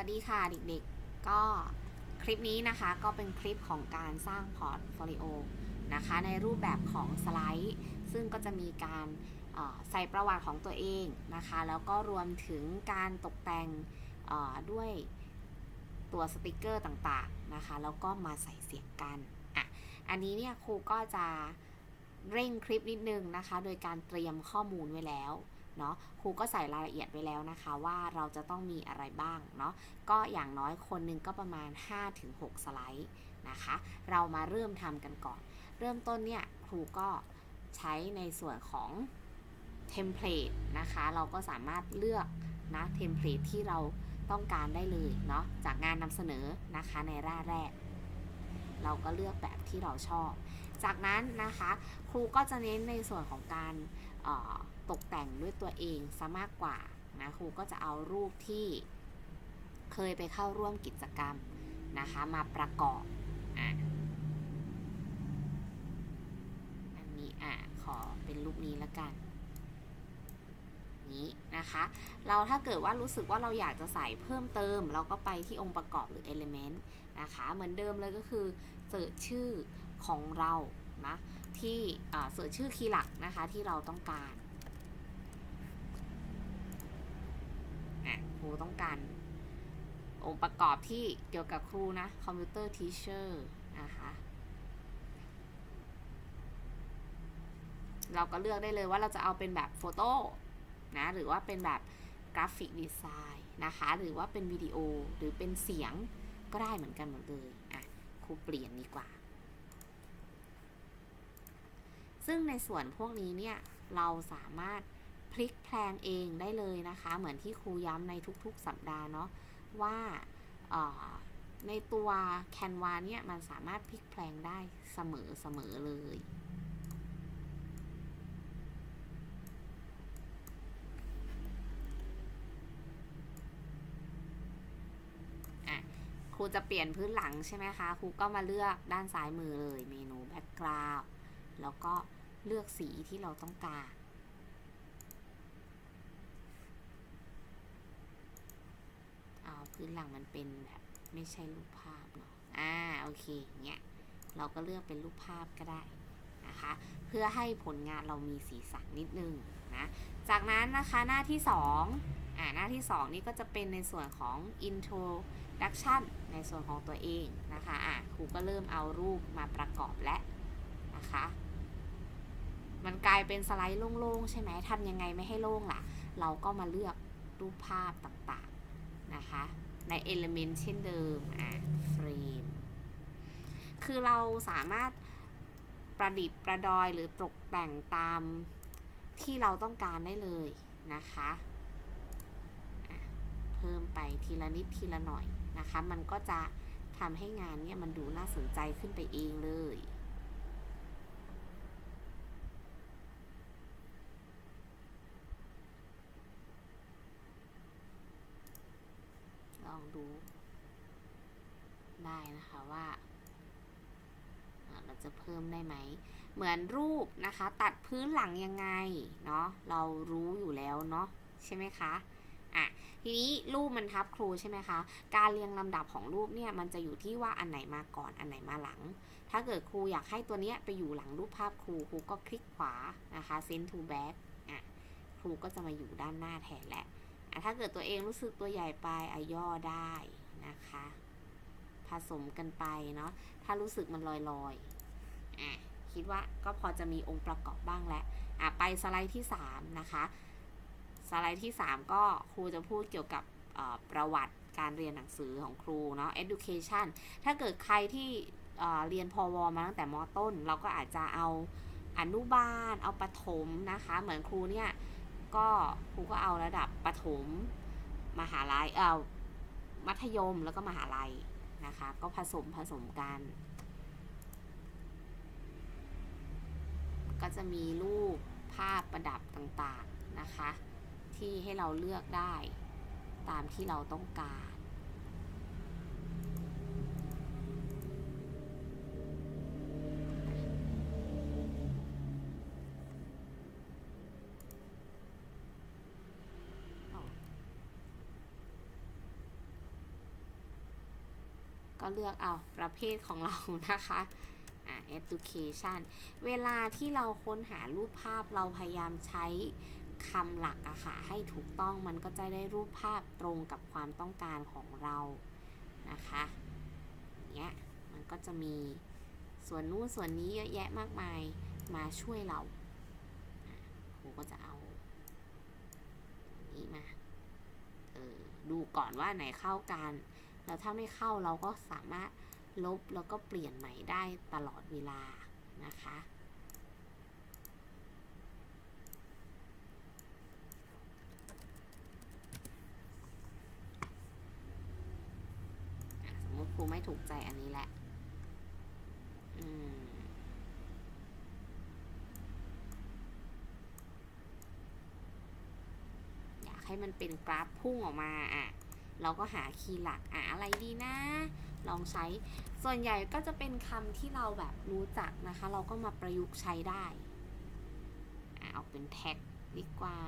วัสดีค่ะเด็กๆ ก็คลิปนี้นะคะก็เป็นคลิปของการสร้างพอร์ตโฟลิโอนะคะในรูปแบบของสไลด์ ซึ่งก็จะมีการใส่ประวัติของตัวเองนะคะ แล้วก็รวมถึงการตกแต่งด้วยตัวสติกเกอร์ต่างๆนะคะ แล้วก็มาใส่เสียงกันอะอันนี้เนี่ยครูก็จะเร่งคลิปนิดนึงนะคะ โดยการเตรียมข้อมูลไว้แล้ว เนาะครูก็ใส่รายละเอียดไว้แล้วนะคะว่าเราจะต้องมีอะไรบ้างเนาะก็อย่างน้อยคนหนึงก็ประมาณ 5-6 สไลด์นะคะ เรามาเริ่มทำกันก่อน เริ่มต้นเนี่ยครูก็ใช้ในส่วนของเทมเพลตนะคะ เราก็สามารถเลือกนะเทมเพลตที่เราต้องการได้เลยเนาะจากงานนำเสนอนะคะในร่าแรก เราก็เลือกแบบที่เราชอบ จากนั้นนะคะ ครูก็จะเน้นในส่วนของการ ตกแต่งด้วยตัวเองซะมากกว่านะครูก็จะเอารูปที่เคยไปเข้าร่วมกิจกรรมนะคะมาประกอบอะอันนี้อะขอเป็นรูปนี้แล้วกันนี้นะคะ เราถ้าเกิดว่ารู้สึกว่าเราอยากจะใส่เพิ่มเติม เราก็ไปที่องค์ประกอบหรือ element นะคะ เหมือนเดิมเลยก็คือเสิร์ชชื่อของเรานะที่เสิร์ชชื่อคีย์หลักนะคะที่เราต้องการ อะครูต้องการ องค์ประกอบที่เกี่ยวกับครูนะคอมพิวเตอร์ทีเชอร์นะคะเราก็เลือกได้เลยว่าเราจะเอาเป็นแบบโฟโต้นะหรือว่าเป็นแบบกราฟิกดีไซน์นะคะหรือว่าเป็นวิดีโอหรือเป็นเสียงก็ได้เหมือนกันหมดเลยอะครูเปลี่ยนดีกว่า ซึ่งในส่วนพวกนี้เนี่ยเราสามารถ พลิกแพลงเองได้เลยนะคะ เหมือนที่ครูย้ำในทุกๆสัปดาห์เนาะว่าในตัวแคนวาเนี่ยมันสามารถพลิกแพลงได้เสมอเสมอเลย ครูจะเปลี่ยนพื้นหลังใช่ไหมคะ ครูก็มาเลือกด้านซ้ายมือเลยเมนูแบ็กกราวด์แล้วก็เลือกสีที่เราต้องการ เอา พื้นหลังมันเป็นแบบไม่ใช่รูปภาพเนาะอ่าโอเคเงี้ยเราก็เลือกเป็นรูปภาพก็ได้นะคะ เพื่อให้ผลงานเรามีสีสันนิดนึงนะจากนั้นนะคะหน้าที่2อ่าหน้าที่ 2 นี่ก็จะเป็นในส่วนของ introduction ในส่วนของตัวเองนะคะอะครูก็เริ่มเอารูปมาประกอบและนะคะมันกลายเป็นสไลด์โล่งๆ ใช่ไหมทำยังไงไม่ให้โล่งล่ะ เราก็มาเลือกรูปภาพต่างๆนะคะ ใน Element เช่นเดิมอะ Frame คือเราสามารถประดิษฐ์ประดอยหรือตกแต่งตามที่เราต้องการได้เลยนะคะะเพิ่มไปทีละนิดทีละหน่อยนะคะ มันก็จะทำให้งานเนี่ยมันดูน่าสนใจขึ้นไปเองเลย ลองดูได้ นะคะว่าเราจะเพิ่มได้ไหม เหมือนรูปนะคะ ตัดพื้นหลังยังไงเนาะเรารู้อยู่แล้วเนาะใช่ไหมคะอะทีนี้รูปมันทับครูใช่ไหมคะ การเรียงลำดับของรูปเนี่ยมันจะอยู่ที่ว่าอันไหนมาก่อนอันไหนมาหลัง ถ้าเกิดครูอยากให้ตัวเนี้ยไปอยู่หลังรูปภาพครูครูก็คลิกขวานะคะ send to back อะครูก็จะมาอยู่ด้านหน้าแทนแหละอะถ้าเกิดตัวเองรู้สึกตัวใหญ่ไปอะย่อได้นะคะ ผสมกันไปเนาะถ้ารู้สึกมันลอยๆอะคิดว่าก็พอจะมีองค์ประกอบบ้างแล้วอะไปสไลด์ที่ 3 นะคะ สไลด์ที่ 3 ก็ครูจะพูดเกี่ยวกับประวัติการเรียนหนังสือของครูเนาะ education ถ้าเกิดใครที่เเรียนพอวมาตั้งแต่มต้น เราก็อาจจะเอาอนุบาล เอาประถมนะคะ เหมือนครูเนี่ย ก็ครูก็เอาระดับประถมมหาลัย เอ่อ มัธยมแล้วก็มหาลัย นะคะ ก็ผสมผสมกัน ก็จะมีรูปภาพประดับต่างๆนะคะ ที่ให้เราเลือกได้ตามที่เราต้องการ ก็เลือกเอาประเภทของเรานะคะอ่า education เวลาที่เราค้นหารูปภาพเราพยายามใช้คำหลักอะค่ะให้ถูกต้องมันก็จะได้รูปภาพตรงกับความต้องการของเรานะคะเงี้ยมันก็จะมีส่วนนู้นส่วนนี้เยอะแยะมากมายมาช่วยเราครูก็จะเอานนี้มาเออดูก่อนว่าไหนเข้ากัน แล้วถ้าไม่เข้าเราก็สามารถลบแล้วก็เปลี่ยนใหม่ได้ตลอดเวลานะคะสมมติครูไม่ถูกใจอันนี้แหละอืมอยากให้มันเป็นกราฟพุ่งออกมาอะ เราก็หาคีย์หลักอะอะไรดีนะ ลองใช้ ส่วนใหญ่ก็จะเป็นคำที่เราแบบรู้จักนะคะ เราก็มาประยุกต์ใช้ได้อะเอาเป็นแท็กดีกว่า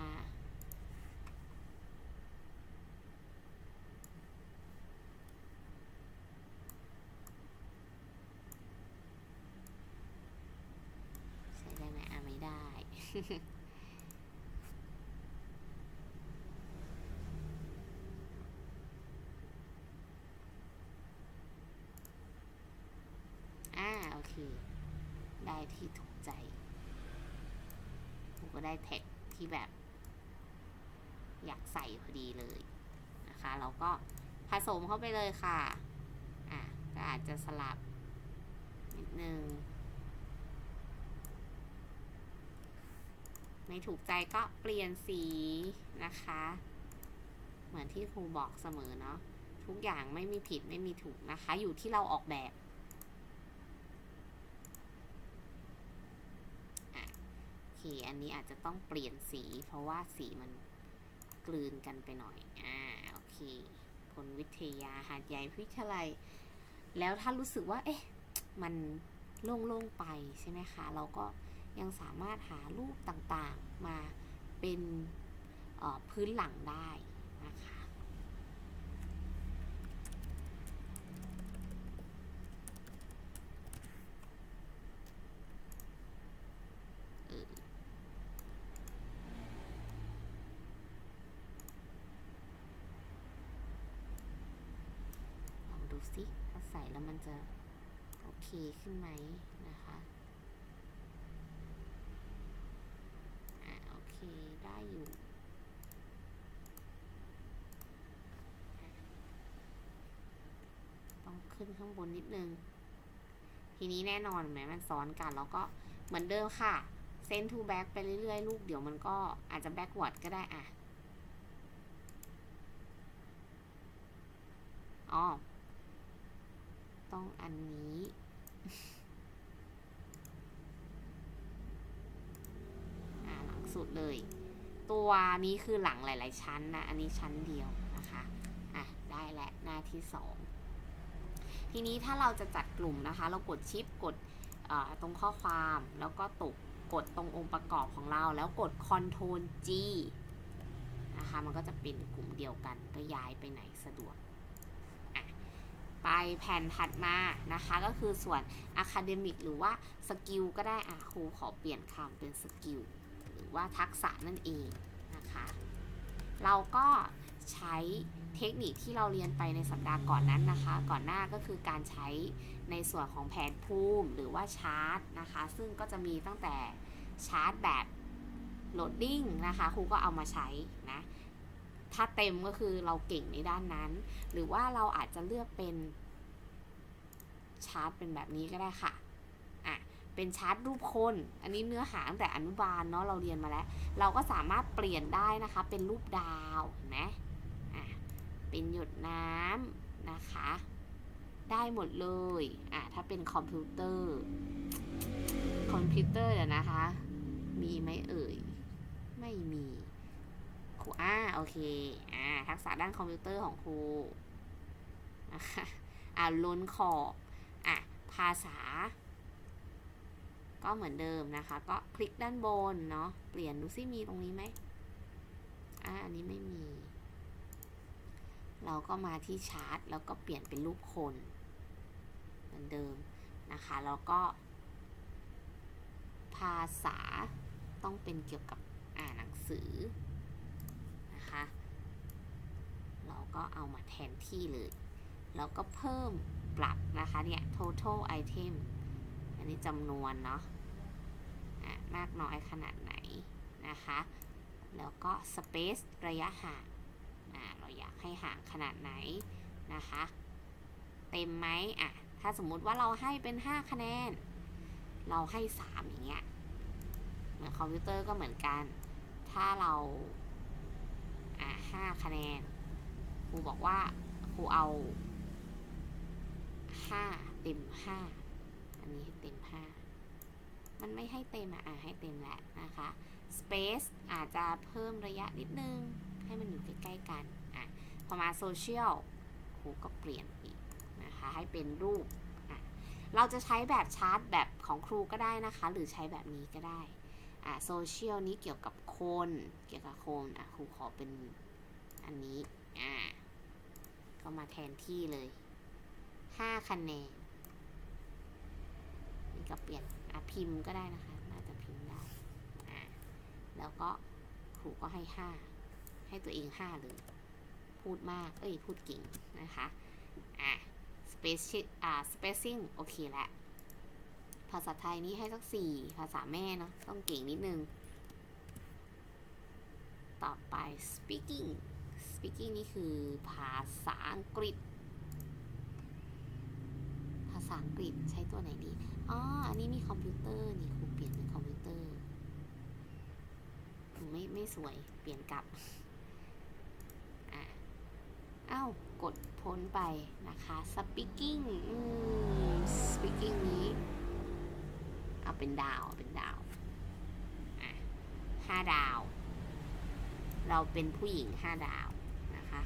ใช้ได้ไหมอะไม่ได้ อ่าโอเค ได้ที่ถูกใจผมก็ได้แท็กที่แบบ อยากใส่พอดีเลยนะคะเราก็ผสมเข้าไปเลยค่ะอะก็อาจจะสลับนิดนึงไม่ถูกใจก็เปลี่ยนสีนะคะ เหมือนที่ครูบอกเสมอเนาะทุกอย่างไม่มีผิดไม่มีถูกนะคะ อยู่ที่เราออกแบบอะโอเคอันนี้อาจจะต้องเปลี่ยนสี เพราะว่าสีมันกลืนกันไปหน่อย อ่า โอเคพลวิทยาหาดใหญ่วิทยาลัย แล้วถ้ารู้สึกว่า เอ๊ะ มันโล่งๆไปใช่ไหมคะ เราก็ยังสามารถหารูปต่างๆมาเป็นพื้นหลังได้นะคะ เออลองดู สิถ้าใส่แล้วมันจะโอเคขึ้นไหมนะคะอะโอเคได้อยู่ต้องขึ้นข้างบนนิดนึง ทีนี้แน่นอนห็นไหมมันซ้อนกันแล้วก็เหมือนเดิมค่ะเซนทูแบ็กไปเรื่อยๆ ลูกเดี๋ยวมันก็อาจจะแบ็กวอร์ดก็ได้อะอ๋อ ต้องอันนี้อหลังสุดเลย ตัวนี้คือหลังหลาย ๆ ชั้นนะ อันนี้ชั้นเดียวนะคะ อะ ได้แล้วหน้าที่สองทีนี้ถ้าเราจะจัดกลุ่มนะคะ เรากดชิปกดตรงข้อความแล้วก็ตกกดตรงองค์ประกอบของเรา แล้วกด Ctrl G นะคะ มันก็จะเป็นกลุ่มเดียวกันก็ย้ายไปไหนสะดวก ไปแผ่นถัดมานะคะก็คือส่วน Academic หรือว่าสกิลก็ได้อะครูขอเปลี่ยนคำเป็นสกิลหรือว่าทักษะนั่นเองนะคะเราก็ใช้เทคนิคที่เราเรียนไปในสัปดาห์ก่อนนั้นนะคะ ก่อนหน้าก็คือการใช้ในส่วนของแผนภูมิหรือว่าชาร์ตนะคะ ซึ่งก็จะมีตั้งแต่ชาร์ตแบบโหลดดิ้งนะคะครูก็เอามาใช้นะ ถ้าเต็มก็คือเราเก่งในด้านนั้น หรือว่าเราอาจจะเลือกเป็นชาร์ตเป็นแบบนี้ก็ได้ค่ะอะ เป็นชาร์ตรูปคน อันนี้เนื้อหาตั้งแต่อนุบาลเนาะเราเรียนมาแล้ว เราก็สามารถเปลี่ยนได้นะคะ เป็นรูปดาวเห็นไหมอะเป็นหยดน้ำนะคะ ได้หมดเลยอะถ้าเป็นคอมพิวเตอร์คอมพิวเตอร์เดี๋ยวนะคะ มีไหมเอ่ย ไม่มี ครูอ่าโอเคอ่าทักษะด้านคอมพิวเตอร์ของครูนะคะอ่าล้นขอบอะภาษา ก็เหมือนเดิมนะคะ ก็คลิกด้านบนเนาะเปลี่ยนดูซิมีตรงนี้ไหมอ่าอันนี้ไม่มี เราก็มาที่ชาร์ตแล้วก็เปลี่ยนเป็นรูปคน เหมือนเดิมนะคะแล้วก็ ภาษาต้องเป็นเกี่ยวกับอ่านหนังสือนะคะ เรา ก็เอามาแทนที่เลย แล้วก็เพิ่มปรับนะคะเนี่ย total item อันนี้จำนวนเนาะอะมากน้อยขนาดไหนนะคะ แล้วก็ space ระยะห่างอะเราอยากให้ห่างขนาดไหนนะคะ เต็มไหมอะถ้าสมมุติว่าเราให้เป็น 5 คะแนน เราให้ 3 อย่างเงี้ยเหมือนคอมพิวเตอร์ก็เหมือนกัน ถ้าเราอะ5คะแนน ครูบอกว่าครูเอา5เต็ม5อันนี้ให้เต็ม5มันไม่ให้เต็มอะให้เต็มแหละนะคะ Space อาจจะเพิ่มระยะนิดนึง ให้มันอยู่ใกล้ๆกันอะพอมา Social ครูก็เปลี่ยนอีกนะคะให้เป็นรูปอะเราจะใช้แบบชาร์ตแบบของครูก็ได้นะคะ หรือใช้แบบนี้ก็ได้อะ Social นี้เกี่ยวกับคน เกี่ยวกับคนอะครูขอเป็นอันนี้อะามาแทนที่เลย5คะแนนนี่ก็เปลี่ยนอะพิมพ์ก็ได้นะคะ น่าจะพิมพ์ได้อ่าแล้วก็ครูก็ให้ 5 ให้ตัวเอง 5 เลย พูดมาก เอ้ย พูดเก่งนะคะ อะ space อ่า spacing โอเคแล้วภาษาไทยนี่ให้สัก 4 ภาษาแม่เนาะต้องเก่งนิดนึง ต่อไป speaking speaking นี่คือภาษาอังกฤษ ภาษาอังกฤษใช้ตัวไหนดี อ๋อ อันนี้มีคอมพิวเตอร์ นี่ครูเปลี่ยนเป็นคอมพิวเตอร์ ไม่ไม่สวย เปลี่ยนกลับ อะอ้าว กดพ้นไปนะคะ speaking อืม speaking นี้ เอาเป็นดาวเป็นดาว อะห้าดาวเราเป็นผู้หญิงห้าดาว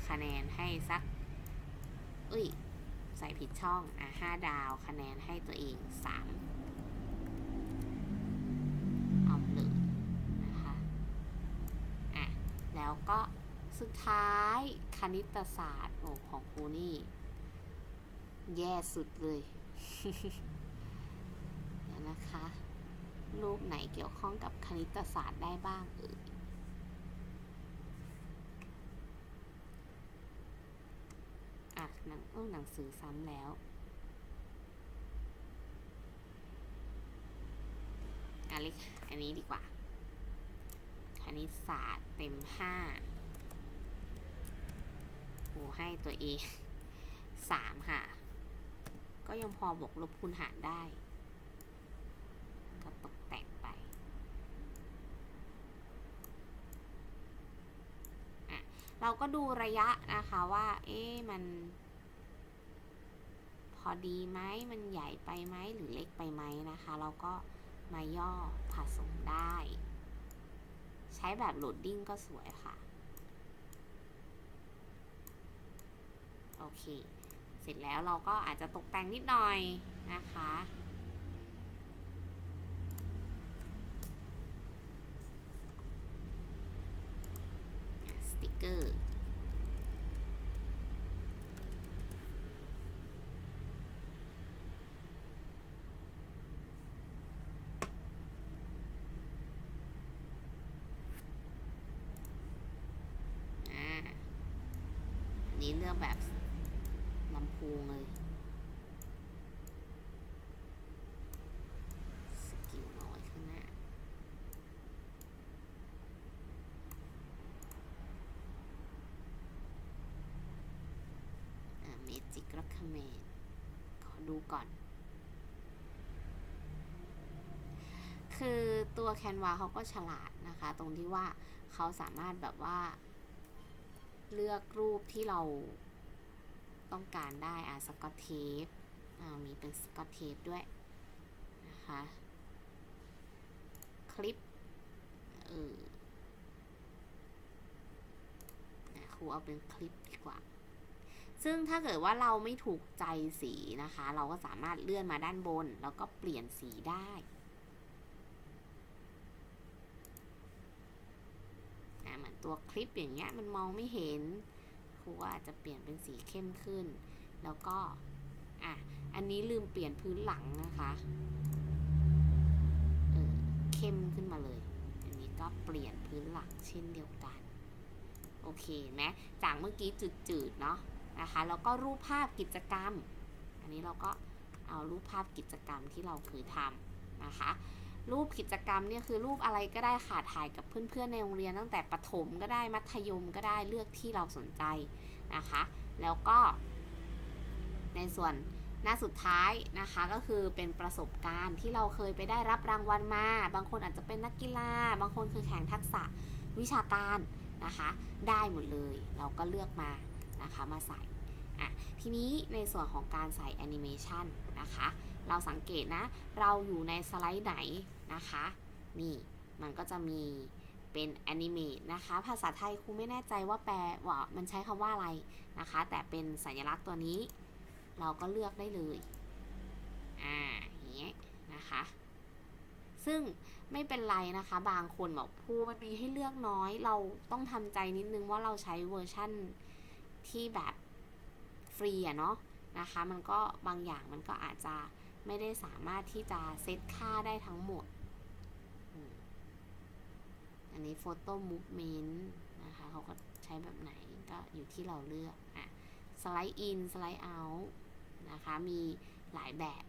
คะแนนให้สักเอ้ยใส่ผิดช่องอะห้าดาวคะแนนให้ตัวเองสามเอาเลยนะคะอะแล้วก็สุดท้ายคณิตศาสตร์โอ้ของครูนี่ แย่สุดเลยนะคะรูปไหนเกี่ยวข้องกับคณิตศาสตร์ได้บ้างเอ่ย อะหนังเออหนังสือซ้ำแล้วอะเล็กอันนี้ดีกว่าคณิตศาสตร์เต็มห้าโอ้ให้ตัวเองสามค่ะ ก็ยังพอบวกลบคูณหารได้ ก็ตกแต่งไป อะ เราก็ดูระยะนะคะว่า เอ๊ะมัน พอดีไหมมันใหญ่ไปไหมหรือเล็กไปไหมนะคะ เราก็มาย่อผสมได้ ใช้แบบโหลดดิ้งก็สวยค่ะ โอเค เสร็จแล้วเราก็อาจจะตกแต่งนิดหน่อยนะคะ สติก เกอร์นี้เลือกแบบลำพูงเลย สกิลน้อยข้างหน้า อ่าเม จิกรักเมนขอดูก่อน คือตัวแคนวาเขาก็ฉลาดนะคะ ตรงที่ว่าเขาสามารถแบบว่า เลือกรูปที่เราต้องการได้อะสกอตเทปมีเป็นสกอตเทปด้วยนะคะ คลิปเออครูเอาเป็นคลิปดีกว่า ซึ่งถ้าเกิดว่าเราไม่ถูกใจสีนะคะ เราก็สามารถเลื่อนมาด้านบน แล้วก็เปลี่ยนสีได้ เหมือนตัวคลิปอย่างเงี้ยมันมองไม่เห็น ครูว่าอาจจะเปลี่ยนเป็นสีเข้มขึ้น แล้วก็ อะ อันนี้ลืมเปลี่ยนพื้นหลังนะคะเออเข้มขึ้นมาเลย อันนี้ก็เปลี่ยนพื้นหลังเช่นเดียวกัน โอเคไหมจากเมื่อกี้จืดๆเนาะ นะคะแล้วก็รูปภาพกิจกรรม อันนี้เราก็เอารูปภาพกิจกรรมที่เราเคยทำนะคะ รูปกิจกรรมเนี่ยคือรูปอะไรก็ได้ค่ะถ่ายกับเพื่อนๆในโรงเรียนตั้งแต่ประถมก็ได้มัธยมก็ได้เลือกที่เราสนใจนะคะ แล้วก็ ในส่วนหน้าสุดท้ายนะคะก็คือเป็นประสบการณ์ที่เราเคยไปได้รับรางวัลมา บางคนอาจจะเป็นนักกีฬา บางคนคือแข่งทักษะวิชาการนะคะ ได้หมดเลย เราก็เลือกมา นะคะมาใส่อะทีนี้ในส่วนของการใส่แอนิเมชันนะคะ เราสังเกตนะ เราอยู่ในสไลด์ไหนนะคะ นี่มันก็จะมีเป็นแอนิเมตนะคะ ภาษาไทยครูไม่แน่ใจว่าแปลว่ามันใช้คำว่าอะไรนะคะ แต่เป็นสัญลักษณ์ตัวนี้ เราก็เลือกได้เลย อ่าอย่างเงี้ยนะคะซึ่งไม่เป็นไรนะคะ บางคนบอกพูมันมีให้เลือกน้อย เราต้องทำใจนิดนึงว่าเราใช้เวอร์ชั่น ที่แบบฟรีอะเนาะนะคะ มันก็บางอย่างมันก็อาจจะไม่ได้สามารถที่จะเซตค่าได้ทั้งหมด อันนี้โฟโต้มูฟเมนต์นะคะเขาก็ใช้แบบไหนก็อยู่ที่เราเลือกอะสไลด์อินสไลด์เอานะคะ มีหลายแบบ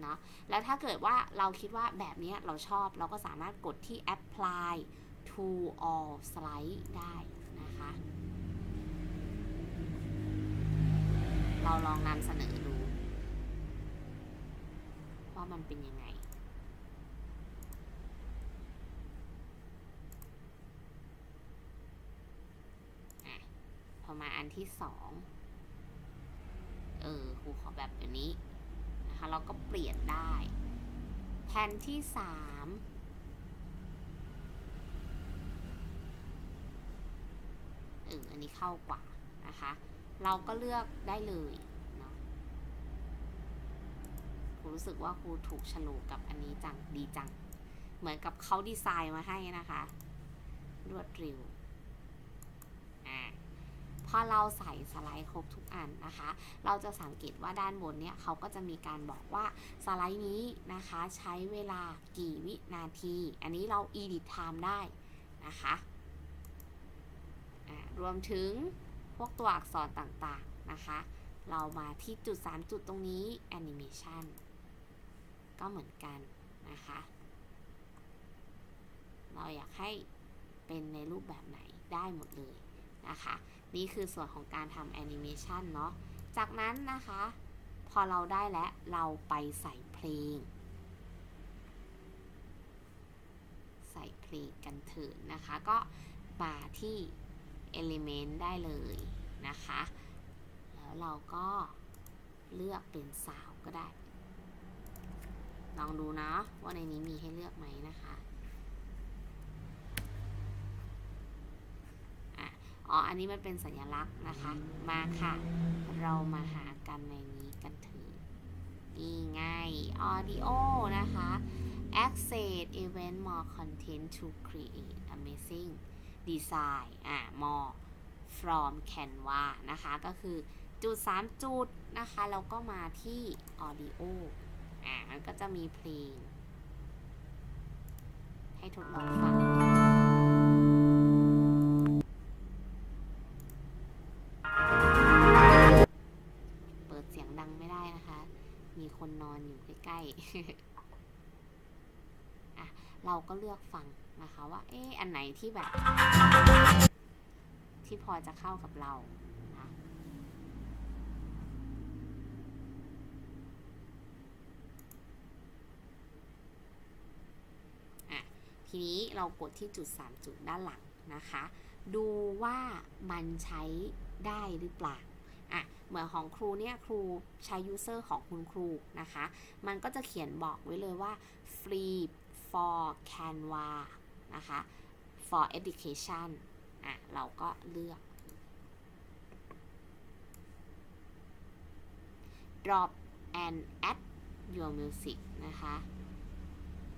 เนาะแล้วถ้าเกิดว่าเราคิดว่าแบบนี้เราชอบเราก็สามารถกดที่ apply to all slide ได้นะคะ เราลองนำเสนอดูว่ามันเป็นยังไง พอมาอันที่สอง เออครูขอแบบแบบนี้นะคะ เราก็เปลี่ยนได้ แผ่นที่สามเอออันนี้เข้ากว่านะคะ เราก็เลือกได้เลยเนาะครูรู้สึกว่าครูถูกฉลกกับอันนี้จังดีจัง เหมือนกับเขาดีไซน์มาให้นะคะ รวดเร็วอ่าพอเราใส่สไลด์ครบทุกอันนะคะ เราจะสังเกตว่าด้านบนเนี่ยเขาก็จะมีการบอกว่าสไลด์นี้นะคะใช้เวลากี่วินาที อันนี้เรา edit time ได้นะคะอ่ารวมถึง พวกตัวอักษรต่างๆนะคะ เรามาที่จุด 3 จุดตรงนี้ animation ก็เหมือนกันนะคะ เราอยากให้เป็นในรูปแบบไหนได้หมดเลยนะคะ นี่คือส่วนของการทำแอนิเมชันเนาะ จากนั้นนะคะ พอเราได้แล้ว เราไปใส่เพลง ใส่เพลงกันเถิดนะคะ ก็มาที่ Element ได้เลยนะคะ แล้วเราก็เลือกเป็นสาวก็ได้ ลองดูนะว่าในนี้มีให้เลือกไหมนะคะอ๋อ อันนี้มันเป็นสัญลักษณ์นะคะ มาค่ะ เรามาหากันในนี้กันเถอะนี่ไง audio นะคะ access event more content to create amazing design อะ more from canva นะคะ ก็คือจุด 3 จุดนะคะ แล้วก็มาที่ audio อะมันก็จะมีเพลง ให้ทดลองฟังเปิดเสียงดังไม่ได้นะคะ มีคนนอนอยู่ใกล้ๆ เราก็เลือกฟังนะคะว่า เอ๊ะอันไหนที่แบบ ที่พอจะเข้ากับเรานะอะทีนี้เรากดที่จุด 3 จุดด้านหลังนะคะ ดูว่ามันใช้ได้หรือเปล่าอะเหมือนของครูเนี่ยครูใช้ user ของคุณครูนะคะ มันก็จะเขียนบอกไว้เลยว่า free for Canva นะคะ for education อะ เราก็เลือก drop and add your music นะคะ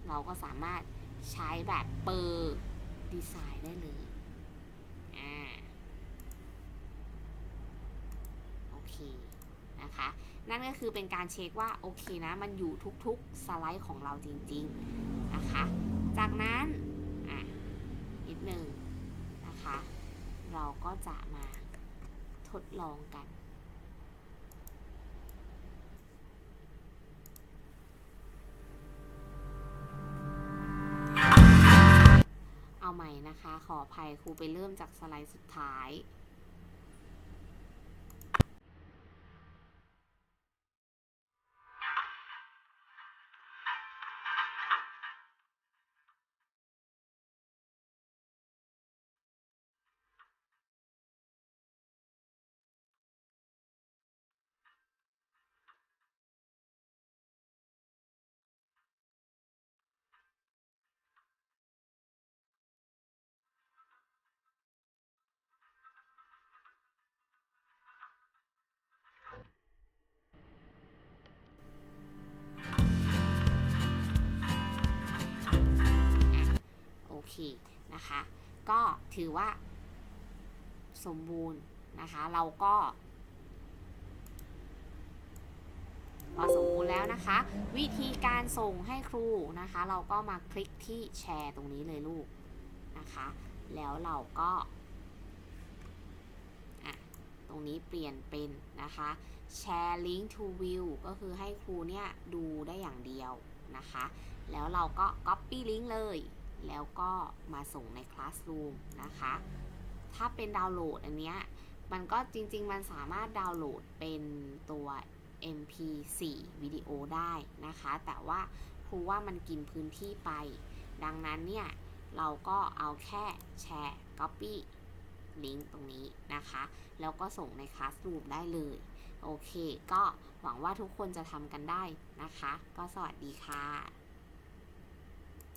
เราก็สามารถใช้แบบเปิดดีไซน์ได้เลย อ่า โอเค นะคะ นั่นก็คือเป็นการเช็คว่าโอเคนะ มันอยู่ทุกๆสไลด์ของเราจริงๆนะคะ จากนั้นอะนิดหนึ่งนะคะ เราก็จะมาทดลองกันเอาใหม่นะคะ ขออภัยครูไปเริ่มจากสไลด์สุดท้าย โอเคนะคะ ก็ถือว่าสมบูรณ์นะคะ เราก็พอสมบูรณ์แล้วนะคะ วิธีการส่งให้ครูนะคะ เราก็มาคลิกที่แชร์ตรงนี้เลยลูกนะคะ แล้วเราก็ตรงนี้เปลี่ยนเป็นนะคะ share link to view ก็คือให้ครูเนี่ยดูได้อย่างเดียวนะคะ แล้วเราก็ copy link เลย แล้วก็มาส่งใน Classroom นะคะ ถ้าเป็นดาวน์โหลดอันเนี้ย มันก็จริง ๆ มันสามารถดาวน์โหลดเป็นตัว MP4 วิดีโอได้นะคะ แต่ว่าครูว่ามันกินพื้นที่ไป ดังนั้นเนี่ย เราก็เอาแค่แชร์ copy ลิงก์ตรงนี้นะคะ แล้วก็ส่งใน Classroom ได้เลย โอเค ก็หวังว่าทุกคนจะทำกันได้นะคะ ก็สวัสดีค่ะ